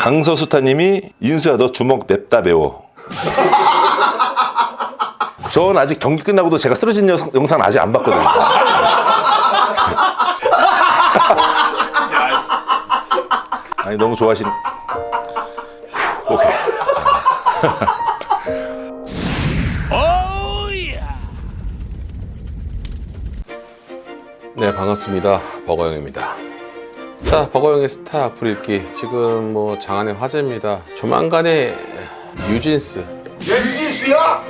강서수타님이 인수야 너 주먹 냅다 배워. 전 아직 경기 끝나고도 제가 쓰러진 여- 영상은 아직 안 봤거든요. 아니 너무 좋아하신. 오케이. 네 반갑습니다 버거영입니다 자 버거영의 스타 악플 읽기. 지금 뭐 장안의 화제입니다. 조만간에 뉴진스. 유진수야!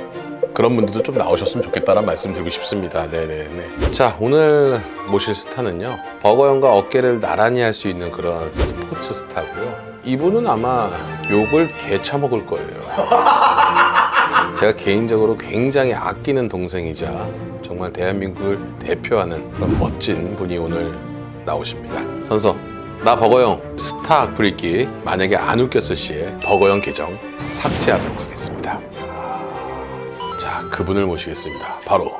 그런 분들도 좀 나오셨으면 좋겠다는 말씀 드리고 싶습니다. 네네네. 자 오늘 모실 스타는요 버거영과 어깨를 나란히 할 수 있는 그런 스포츠 스타고요. 이분은 아마 욕을 개처먹을 거예요. 제가 개인적으로 굉장히 아끼는 동생이자 정말 대한민국을 대표하는 그런 멋진 분이 오늘 나오십니다. 선서 나 버거영 스타 악플 읽기 만약에 안 웃겼을 시에 버거영 계정 삭제하도록 하겠습니다. 자 그분을 모시겠습니다. 바로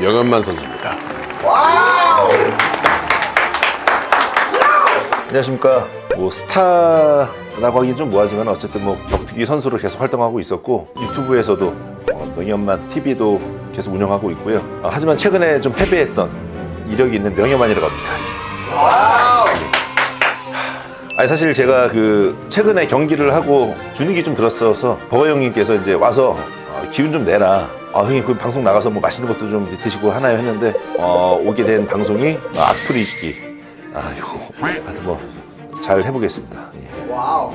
명현만 선수입니다. 안녕하십니까. 뭐 스타라고 하긴 좀 뭐하지만 어쨌든 뭐 격투기 선수로 계속 활동하고 있었고 유튜브에서도 어, 명현만 TV도 계속 운영하고 있고요. 어, 하지만 최근에 좀 패배했던 이력이 있는 명현만이라고 합니다. 아니 사실 제가 그 최근에 경기를 하고 분위기 좀 들었어서 버거 형님께서 이제 와서 어, 기운 좀 내라. 아 형님 그 방송 나가서 뭐 맛있는 것도 좀 드시고 하나요 했는데 어, 오게 된 방송이 어, 악플 읽기. 아 이거 하여튼 뭐 잘 해보겠습니다. 예. 와우.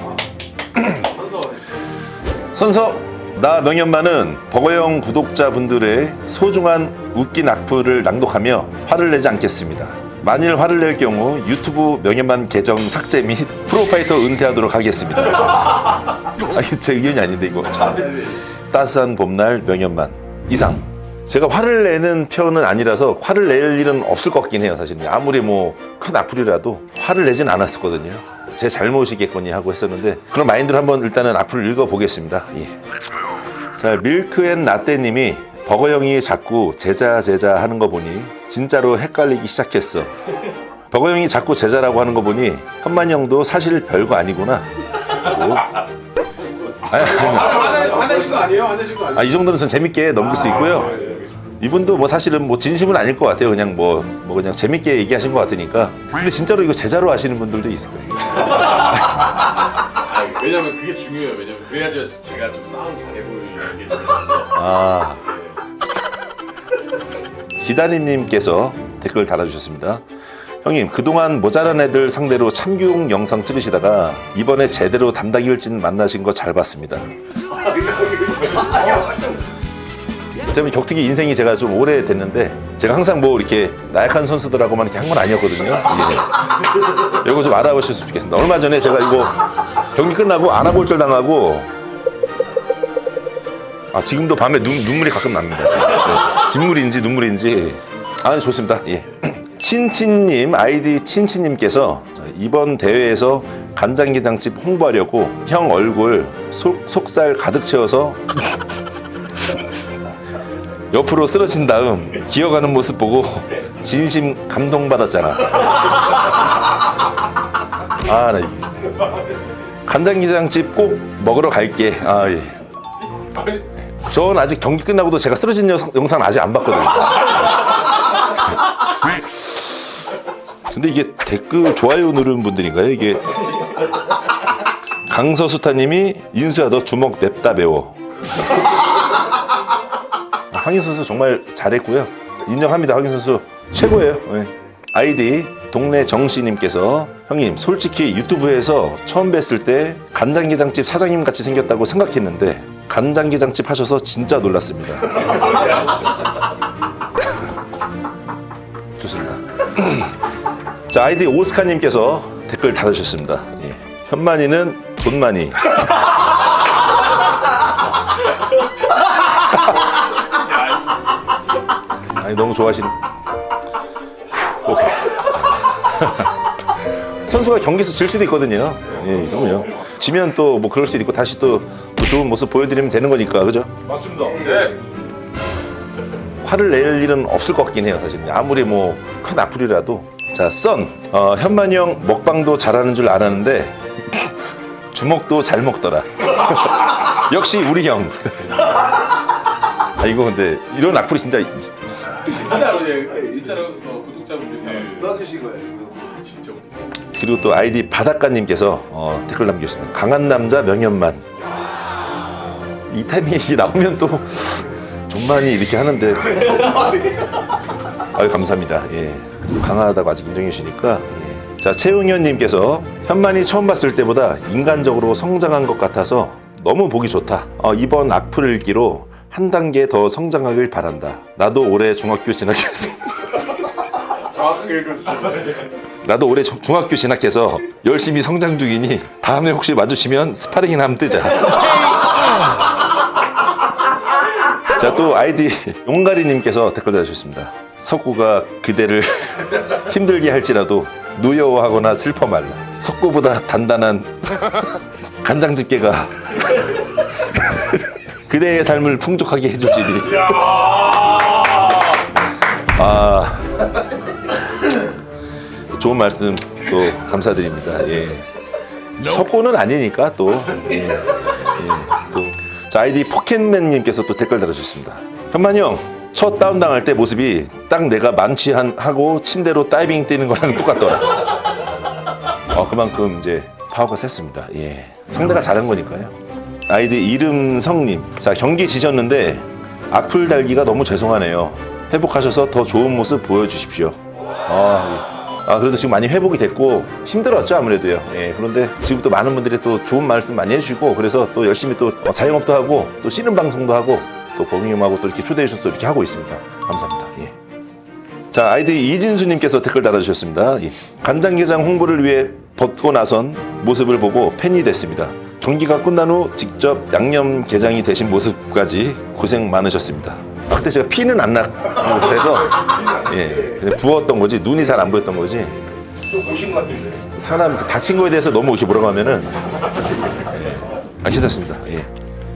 선서 나 명현만은 버거영 구독자분들의 소중한 웃긴 악플을 낭독하며 화를 내지 않겠습니다. 만일 화를 낼 경우 유튜브 명현만 계정 삭제 및 프로파이터 은퇴하도록 하겠습니다. 아, 제 의견이 아닌데 이거 참. 따스한 봄날 명현만 이상. 제가 화를 내는 편은 아니라서 화를 낼 일은 없을 것 같긴 해요 사실 아무리 뭐 큰 악플이라도 화를 내진 않았었거든요 제 잘못이겠거니 하고 했었는데 그런 마인드를 한번 일단은 악플을 읽어보겠습니다 예. 자 밀크앤 라떼님이 버거영이 자꾸 제자 제자 하는 거 보니 진짜로 헷갈리기 시작했어 버거영이 자꾸 제자라고 하는 거 보니 현만 형도 사실 별거 아니구나 오. 아니, 아니, 화내신 거 아니에요? 화내신 거 아니에요? 아, 이 정도는 전 재밌게 넘길 수 있고요. 이분도 뭐 사실은 뭐 진심은 아닐 것 같아요. 그냥 뭐, 뭐 그냥 재밌게 얘기하신 것 같으니까. 근데 진짜로 이거 제자로 하시는 분들도 있을 거예요. 왜냐면 그게 중요해요. 왜냐면 그래야지 제가 좀 싸움 잘해 보이는 게 중요해서. 아. 기다림님께서 댓글 달아주셨습니다. 형님, 그동안 모자란 애들 상대로 참교육 영상 찍으시다가 이번에 제대로 담당 일진 만나신 거 잘 봤습니다. 제가 격투기 인생이 제가 좀 오래 됐는데 제가 항상 뭐 이렇게 나약한 선수들하고만 이렇게 한 건 아니었거든요. 예. 이거 좀 알아보셨으면 좋겠습니다. 얼마 전에 제가 이거 경기 끝나고 안아볼절 당하고 아 지금도 밤에 눈, 눈물이 가끔 납니다. 네. 진물인지 눈물인지 아 좋습니다. 예. 친친님 아이디 친친님께서 자, 이번 대회에서 간장게장집 홍보하려고 형 얼굴 속, 속살 가득 채워서 옆으로 쓰러진 다음 기어가는 모습 보고 진심 감동받았잖아. 아, 나 간장게장집 꼭 먹으러 갈게. 아, 예. 전 아직 경기 끝나고도 제가 쓰러진 여- 영상 은 아직 안 봤거든요. 근데 이게 댓글 좋아요 누르는 분들인가요? 이게 강서수타님이 인수야 너 주먹 냅다 배워. 황인 선수 정말 잘했고요. 인정합니다. 황인 선수 최고예요. 네. 아이디 동네 정씨님께서 형님 솔직히 유튜브에서 처음 뵀을 때 간장게장집 사장님 같이 생겼다고 생각했는데 간장게장집 하셔서 진짜 놀랐습니다. 좋습니다. 자 아이디 오스카님께서 댓글 달아주셨습니다. 예. 현만이는 돈만이. 아니 너무 좋아하시는. 오케이. 선수가 경기에서 질 수도 있거든요. 예, 그럼요. 지면 또 뭐 그럴 수도 있고 다시 또, 또 좋은 모습 보여드리면 되는 거니까 그죠? 맞습니다. 네. 화를 낼 일은 없을 것 같긴 해요 사실 아무리 뭐 큰 악플이라도 자썬 어, 현만이 형 먹방도 잘하는 줄 알았는데 주먹도 잘 먹더라. 역시 우리 형. 아 이거 근데 이런 악플이 진짜 진짜로 예, 진짜로 어, 구독자분들 다 불러주신 거예요. 이거. 진짜 그리고 또 아이디 바닷가님께서 어, 댓글 남겨주셨습니다. 강한 남자 명현만. 이 타이밍이 나오면 또 좀만이 이렇게 하는데. 아유 감사합니다. 예. 강하다고 아직 인정해 주시니까. 예. 자 최웅현님께서 현만이 처음 봤을 때보다 인간적으로 성장한 것 같아서 너무 보기 좋다. 어, 이번 악플 읽기로 한 단계 더 성장하길 바란다. 나도 올해 중학교 진학했습니다. 정확하게 읽어주세요. 나도 올해 중- 중학교 진학해서 열심히 성장 중이니 다음에 혹시 마주치면 스파링이나 한번 뜨자. 자 또 아이디 용가리님께서 댓글 달아주셨습니다. 석구가 그대를 힘들게 할지라도 누여워하거나 슬퍼 말라. 석구보다 단단한 간장 집게가 그대의 삶을 풍족하게 해줄지니. 아 좋은 말씀 또 감사드립니다. 예. 석고는 아니니까 또. 예. 예. 또. 자, 아이디 포켓맨님께서 또 댓글 달아주셨습니다. 현만이 형, 첫 다운당할 때 모습이 딱 내가 만취하고 침대로 다이빙 뛰는 거랑 똑같더라. 어, 그만큼 이제 파워가 셌습니다. 예. 상대가 잘한 거니까요. 아이디 이름성님. 자, 경기 지셨는데 악플 달기가 너무 죄송하네요. 회복하셔서 더 좋은 모습 보여주십시오. 아, 예. 아, 그래도 지금 많이 회복이 됐고 힘들었죠 아무래도요. 예, 그런데 지금 또 많은 분들이 또 좋은 말씀 많이 해주시고 그래서 또 열심히 또 어, 자영업도 하고 또 씨름 방송도 하고 또 버닝엄하고 또 이렇게 초대해 주셔서 또 이렇게 하고 있습니다. 감사합니다. 예. 자 아이디 이진수님께서 댓글 달아주셨습니다. 예. 간장게장 홍보를 위해 벗고 나선 모습을 보고 팬이 됐습니다. 경기가 끝난 후 직접 양념게장이 되신 모습까지 고생 많으셨습니다. 아, 그때 제가 피는 안 났고 그래서 예, 그냥 부었던 거지 눈이 잘 안 보였던 거지 좀 보신 것 같은데. 사람 그 다친 거에 대해서 너무 이렇게 뭐라고 하면은 예. 아 괜찮습니다. 예.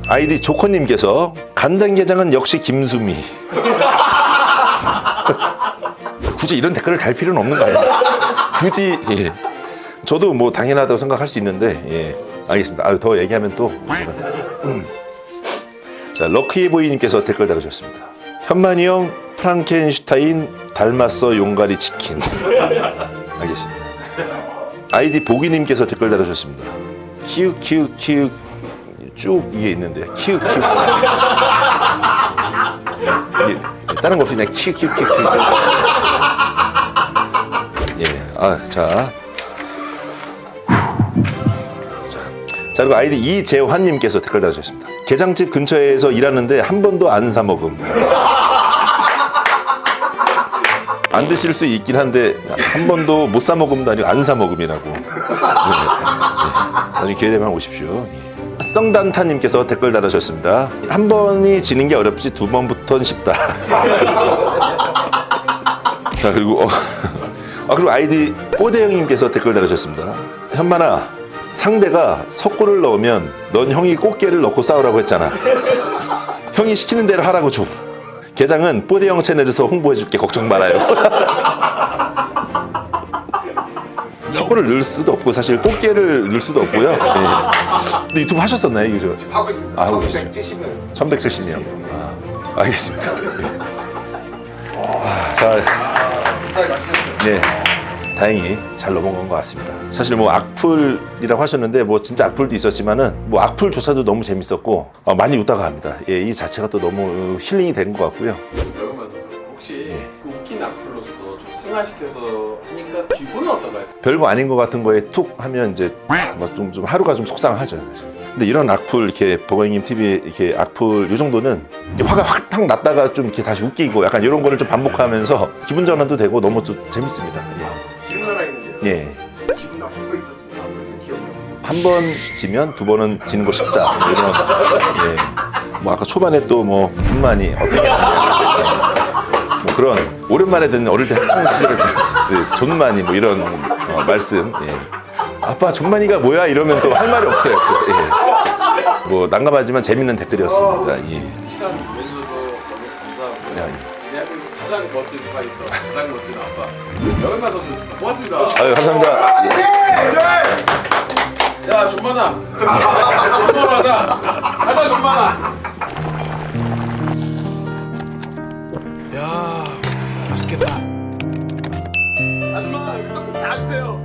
아이디 조커님께서 간장게장은 역시 김수미. 굳이 이런 댓글을 달 필요는 없는 거예요. 굳이 예. 저도 뭐 당연하다고 생각할 수 있는데 예. 알겠습니다. 아, 더 얘기하면 또 제가 음. 자 럭키보이님께서 댓글 달아주셨습니다. 현만이 형 프랑켄슈타인 닮았어 용가리 치킨. 알겠습니다. 아이디 보기님께서 댓글 달아주셨습니다. 키읔 키읔 키읔 쭉 이게 있는데 키읔 키읔 이게 다른 거 없이 그냥 키읔 키읔 키읔 예, 아 자 자 그리고 아이디 이재환님께서 댓글 달아주셨습니다. 게장집 근처에서 일하는데 한 번도 안 사 먹음. 안 드실 수 있긴 한데 한 번도 못 사 먹음도 아니고 안 사 먹음이라고. 네, 네. 나중에 기회 되면 오십시오. 예. 성단타님께서 댓글 달아주셨습니다. 한 번이 지는 게 어렵지 두 번부터는 쉽다. 자 그리고 어, 아 그리고 아이디 뽀대형님께서 댓글 달아주셨습니다. 현만아 상대가 석고를 넣으면 넌 형이 꽃게를 넣고 싸우라고 했잖아. 형이 시키는 대로 하라고 좀. 게장은 뽀대형 채널에서 홍보해줄게 걱정 말아요. 석고를 넣을 수도 없고 사실 꽃게를 넣을 수도 없고요. 예. 근데 유튜브 하셨었나요 이거 저? 하고 있습니다. 아, 하고 계시죠. 170명. 1170년. 아, 알겠습니다. 아, 자, 사이 맛있었어요. 네. 다행히 잘 넘어간 것 같습니다. 사실 뭐 악플이라고 하셨는데 뭐 진짜 악플도 있었지만은 뭐 악플조차도 너무 재밌었고 어, 많이 웃다가 합니다. 예, 이 자체가 또 너무 힐링이 된 것 같고요. 여러분께서 혹시 예. 그 웃긴 악플로서 좀 승화시켜서 하니까 기분은 어떤가요? 별거 아닌 것 같은 거에 툭 하면 이제 뭐좀 좀 하루가 좀 속상하죠. 사실. 근데 이런 악플 이렇게 버거님 TV 이렇게 악플 이 정도는 이렇게 화가 확 났다가 좀 이렇게 다시 웃기고 약간 이런 거를 좀 반복하면서 기분 전환도 되고 너무 또 재밌습니다. 예. 예. 기분 나쁜 거 있었습니다. 좀 기억나요. 한번 지면 두 번은 지는 거 쉽다. 뭐 이런 예. 뭐 아까 초반에 또뭐 존만이 어떻게 하냐. 뭐 그런 오랜만에 듣는 어릴 때 학창 시절 그 존만이 뭐 이런 어, 말씀. 예. 아빠 존만이가 뭐야 이러면 또 할 말이 없어요. 또. 예. 뭐 난감하지만 재밌는 댓글이었습니다. 예. 시간 내주셔서 너무 감사하고요. 야, 대한민국 가장 멋진 파이터, 가장 멋진 명현만 선수였습니다. 고맙습니다. 아유 감사합니다. 야 존만아 존만하다 가자 존만아 야 맛있겠다 아줌마 떡국 다 주세요